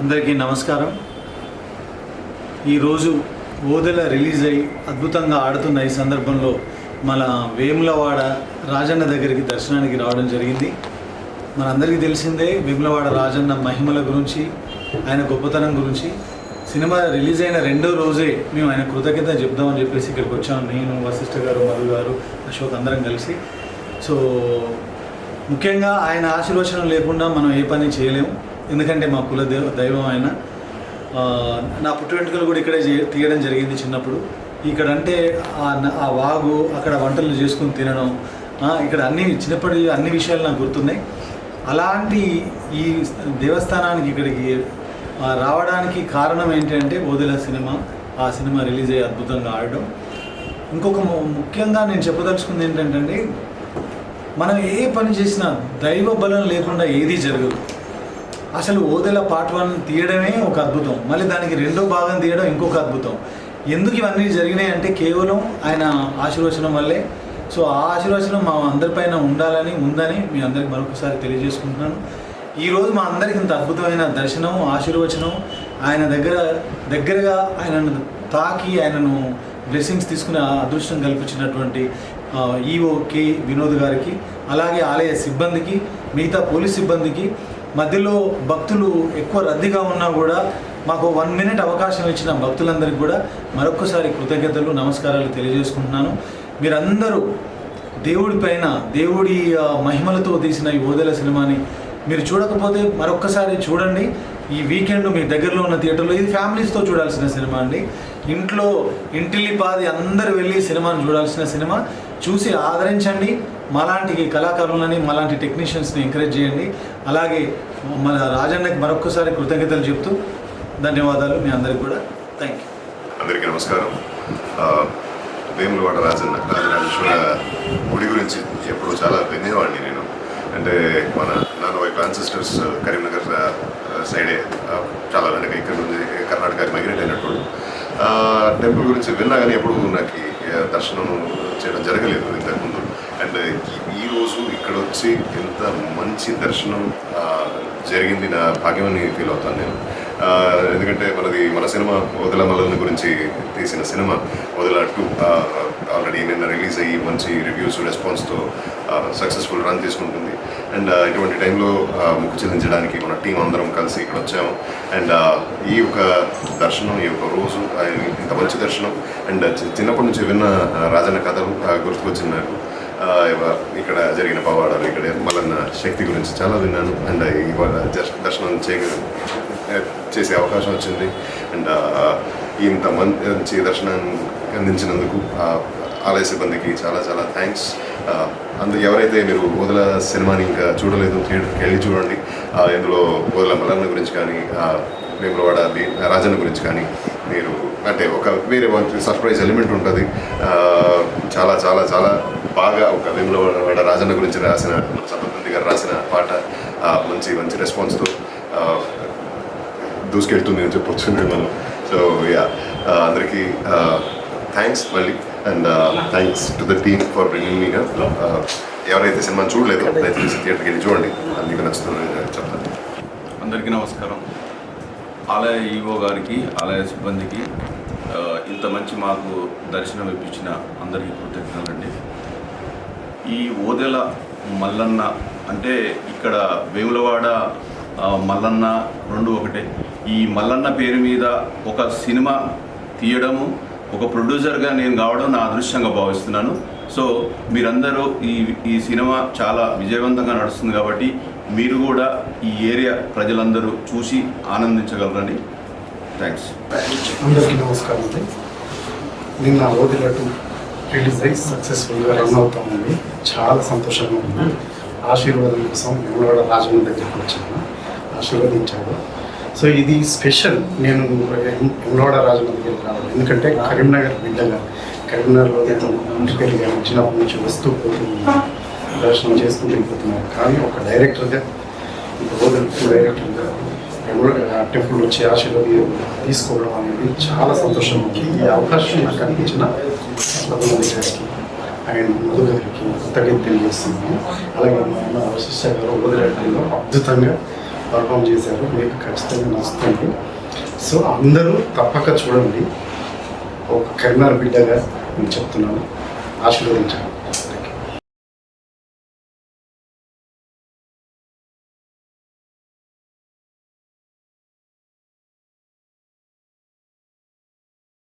అందరికీ నమస్కారం. ఈరోజు ఓదెల రిలీజ్ అయ్యి అద్భుతంగా ఆడుతున్న ఈ సందర్భంలో మన వేములవాడ రాజన్న దగ్గరికి దర్శనానికి రావడం జరిగింది. మనందరికీ తెలిసిందే వేములవాడ రాజన్న మహిమల గురించి ఆయన గొప్పతనం గురించి. సినిమా రిలీజ్ అయిన రెండో రోజే మేము ఆయన కృతజ్ఞత చెప్దామని చెప్పేసి ఇక్కడికి వచ్చాము నేను వశిష్ఠ గారు మధు గారు అశోక్ అందరం కలిసి. సో ముఖ్యంగా ఆయన ఆశీర్వచనం లేకుండా మనం ఏ పని చేయలేము. ఎందుకంటే మా కుల దేవ దైవం ఆయన. నా పుట్టు కూడా ఇక్కడే తీయడం జరిగింది చిన్నప్పుడు. ఇక్కడ అంటే ఆ వాగు అక్కడ వంటలు చేసుకుని తినడం ఇక్కడ అన్ని చిన్నప్పటి అన్ని విషయాలు నాకు గుర్తున్నాయి. అలాంటి ఈ దేవస్థానానికి ఇక్కడికి రావడానికి కారణం ఏంటంటే ఓదెల సినిమా. ఆ సినిమా రిలీజ్ అయ్యి అద్భుతంగా ఆడడం. ఇంకొక ముఖ్యంగా నేను చెప్పదలుచుకుంది ఏంటంటే మనం ఏ పని చేసినా దైవ బలం లేకుండా ఏదీ జరగదు. అసలు ఓదెల పార్ట్ వన్ తీయడమే ఒక అద్భుతం. మళ్ళీ దానికి రెండో భాగం తీయడం ఇంకొక అద్భుతం. ఎందుకు ఇవన్నీ జరిగినాయి అంటే కేవలం ఆయన ఆశీర్వచనం వల్లే. సో ఆ ఆశీర్వచనం మా అందరిపైన ఉండాలని ఉందని మీ అందరికి మరొకసారి తెలియజేసుకుంటున్నాను. ఈరోజు మా అందరికి ఇంత అద్భుతమైన దర్శనం ఆశీర్వచనం ఆయన దగ్గర దగ్గరగా ఆయనను తాకి ఆయనను బ్లెస్సింగ్స్ తీసుకునే అదృష్టం కల్పించినటువంటి ఈఓ కే వినోద్ గారికి అలాగే ఆలయ సిబ్బందికి మిగతా పోలీస్ సిబ్బందికి మధ్యలో భక్తులు ఎక్కువ రద్దీగా ఉన్నా కూడా మాకు వన్ మినిట్ అవకాశం ఇచ్చిన భక్తులందరికీ కూడా మరొకసారి కృతజ్ఞతలు నమస్కారాలు తెలియజేసుకుంటున్నాను. మీరందరూ దేవుడి పైన దేవుడి మహిమలతో తీసిన ఈ ఓదెల సినిమాని మీరు చూడకపోతే మరొక్కసారి చూడండి. ఈ వీకెండ్ మీ దగ్గరలో ఉన్న థియేటర్లో ఇది ఫ్యామిలీస్తో చూడాల్సిన సినిమా అండి. ఇంట్లో ఇంటిల్లి పాది అందరు వెళ్ళి సినిమాని చూడాల్సిన సినిమా. చూసి ఆదరించండి. మాలాంటి కళాకారులని మాలాంటి టెక్నీషియన్స్ని ఎంకరేజ్ చేయండి. అలాగే మన రాజన్నకి మరొకసారి కృతజ్ఞతలు చెప్తూ ధన్యవాదాలు మీ అందరికి కూడా. థ్యాంక్ యూ అందరికీ నమస్కారం. వేములవాడ రాజన్న రాజరాజేశ్వర గుడి గురించి ఎప్పుడు చాలా వినేవాడిని నేను. అంటే మన నాన్న వైపు ఆన్సిస్టర్స్ కరీంనగర్ సైడే చాలా వెనక ఇక్కడ నుంచి కర్ణాటక మైగ్రేట్ అయినప్పుడు టెంపుల్ గురించి విన్నా కానీ ఎప్పుడు నాకు దర్శనం చేయడం జరగలేదు ఇంతకుముందు. అండ్ ఈ రోజు ఇక్కడ వచ్చి ఇంత మంచి దర్శనం జరిగింది నా భాగ్యమని ఫీల్ అవుతాను నేను. ఆ, ఎందుకంటే మనది మన సినిమా వదల మలని గురించి తీసిన సినిమా వదల టూ ఆల్రెడీ నిన్న రిలీజ్ అయ్యి మంచి రివ్యూస్ రెస్పాన్స్తో సక్సెస్ఫుల్ రన్ తీసుకుంటుంది. అండ్ ఇటువంటి టైంలో ముక్కు చెల్లించడానికి మన టీం అందరం కలిసి ఇక్కడ వచ్చాము. అండ్ ఈ యొక్క దర్శనం ఈ యొక్క రోజు ఇంత మంచి దర్శనం. అండ్ చిన్నప్పటి నుంచి విన్న రాజన్న కథలు గుర్తుకొచ్చినారు గుర్తుకొచ్చింది నాకు ఇక్కడ జరిగిన పవాడాలు ఇక్కడ మళ్ళన్న శక్తి గురించి చాలా విన్నాను. అండ్ ఇవాళ దర్శనం చేయ చేసే అవకాశం వచ్చింది. అండ్ ఇంత మంచి దర్శనాన్ని అందించినందుకు ఆ, ఆలయ సిబ్బందికి చాలా చాలా థ్యాంక్స్ అందు ఎవరైతే మీరు ఓదల సినిమాని ఇంకా చూడలేదు థియేటర్కి వెళ్ళి చూడండి ఆ, ఇందులో వదల మల్లన్న గురించి కానీ వేములవాడ రాజన్న గురించి కానీ మీరు అంటే ఒక వేరే మంచి సర్ప్రైజ్ ఎలిమెంట్ ఉంటుంది. చాలా చాలా చాలా బాగా ఒక వేములవాడ రాజన్న గురించి రాసిన సత్యనంది గారు రాసిన పాట మంచి మంచి రెస్పాన్స్తో దూసుకెళ్తుంది అని చెప్పొచ్చు మనం సో యా uh, అందరికీ uh, థ్యాంక్స్ మళ్ళీ. And thanks to the team for bringing me ఎవరైతే సినిమా చూడలేదు దయచేసి థియేటర్కి వెళ్ళి చూడండి. అది మీకు నచ్చుతుందని uh, చెప్తాను అందరికీ నమస్కారం. ఆలయ ఈవో గారికి ఆలయ సిబ్బందికి ఇంత మంచి మాకు దర్శనం ఇప్పించిన అందరికీ కృతజ్ఞతలండి. ఈ ఓదెల మల్లన్న అంటే ఇక్కడ వేములవాడ మల్లన్న రెండు ఒకటే. ఈ మల్లన్న పేరు మీద ఒక సినిమా తీయడము ఒక ప్రొడ్యూసర్గా నేను కావడం నా అదృష్టంగా భావిస్తున్నాను. సో మీరందరూ ఈ ఈ సినిమా చాలా విజయవంతంగా నడుస్తుంది కాబట్టి మీరు కూడా ఈ ఏరియా ప్రజలందరూ చూసి ఆనందించగలరని థ్యాంక్స్. అందరికీ నమస్కారం అండి. నిన్న ఓదిలటు రిలీజ్ అయ్యి సక్సెస్ఫుల్గా రన్ అవుతా ఉంది చాలా సంతోషంగా ఉంది. ఆశీర్వాదం కోసం ఎవడ రాజన్న దగ్గరికి వచ్చాము. ఆశీర్వదించాడు సో ఇది స్పెషల్. నేను ఎవడ రాజు దగ్గరికి రావడం ఎందుకంటే కరీంనగర్ బిడ్డగా కరీంనగర్లో నేను ఇంటి చిన్నప్పటి నుంచి వస్తూ పోతున్నాను దర్శనం చేసుకుంటూ వెళ్ళిపోతున్నాను కానీ ఒక డైరెక్టర్గా ఓదలు డైరెక్టర్గా టెంపుల్ వచ్చి ఆశలో తీసుకోవడం అనేది చాలా సంతోషం ఉంది. ఈ అవకాశం నాకు అనిపించిన పద్మనాభ గారికి అండ్ మధు గారికి కృతజ్ఞత తెలియజేస్తున్నాను. అలాగే మా అన్న వశిష్ట గారు వదిలేటంలో అద్భుతంగా పర్ఫామ్ చేశారు. మీకు ఖచ్చితంగా నచ్చుతుంది. సో అందరూ తప్పక చూడండి. ఒక కరీంనగర్ బిడ్డగా నేను చెప్తున్నాను. ఆశీర్వదించండి.